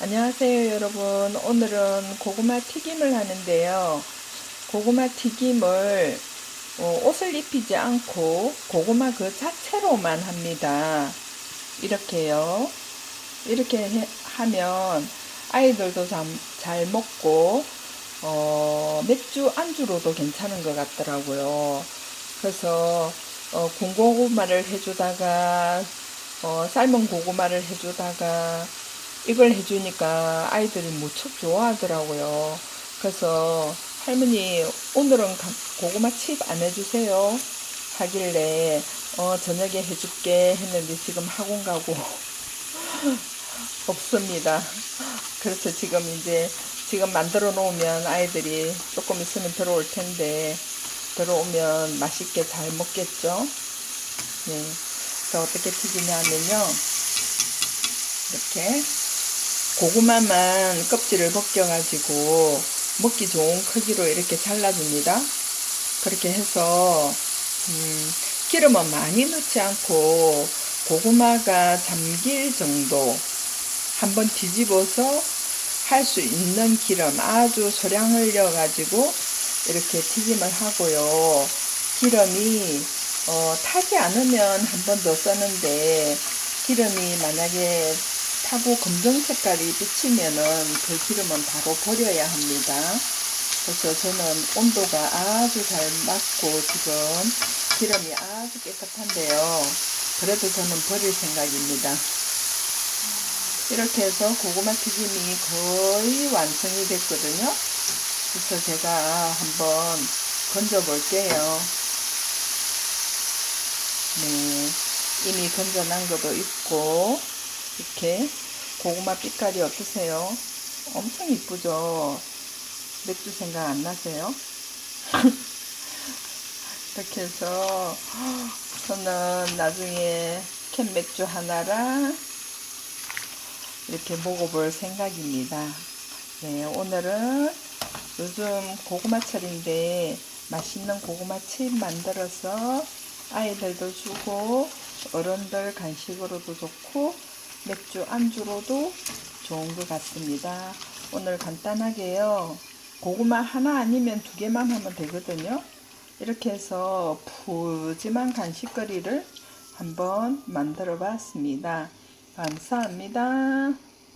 안녕하세요 여러분. 오늘은 고구마 튀김을 하는데요. 고구마 튀김을 어, 옷을 입히지 않고 고구마 그 자체로만 합니다. 이렇게요. 이렇게 해- 하면 아이들도 참, 잘 먹고 어, 맥주 안주로도 괜찮은 것 같더라고요. 그래서 어, 군고구마를 해주다가 어, 삶은 고구마를 해주다가 이걸 해주니까 아이들이 무척 좋아하더라고요. 그래서 할머니 오늘은 가- 고구마 칩 안 해주세요. 하길래 어, 저녁에 해줄게 했는데 지금 학원 가고 없습니다. 그래서 지금 이제 지금 만들어 놓으면 아이들이 조금 있으면 들어올 텐데 들어오면 맛있게 잘 먹겠죠. 네. 그래서 어떻게 튀기냐면요. 이렇게 고구마만 껍질을 벗겨가지고 먹기 좋은 크기로 이렇게 잘라줍니다. 그렇게 해서 음, 기름은 많이 넣지 않고 고구마가 잠길 정도 한번 뒤집어서 할 수 있는 기름 아주 소량 흘려가지고 이렇게 튀김을 하고요. 기름이 어, 타지 않으면 한 번더 쓰는데 기름이 만약에 타고 검정 색깔이 비치면은 그 기름은 바로 버려야 합니다. 그래서 저는 온도가 아주 잘 맞고 지금 기름이 아주 깨끗한데요. 그래도 저는 버릴 생각입니다. 이렇게 해서 고구마 튀김이 거의 완성이 됐거든요. 그래서 제가 한번 건져 볼게요. 네. 이미 건져 난 것도 있고, 이렇게 고구마 빛깔이 어떠세요? 엄청 이쁘죠? 맥주 생각 안 나세요? 이렇게 해서 저는 나중에 캔 맥주 하나랑 이렇게 먹어볼 생각입니다. 네, 오늘은 요즘 고구마철인데 맛있는 고구마칩 만들어서 아이들도 주고 어른들 간식으로도 좋고 맥주 안주로도 좋은 것 같습니다. 오늘 간단하게요. 고구마 하나 아니면 두 개만 하면 되거든요. 이렇게 해서 푸짐한 간식거리를 한번 만들어 봤습니다. 감사합니다.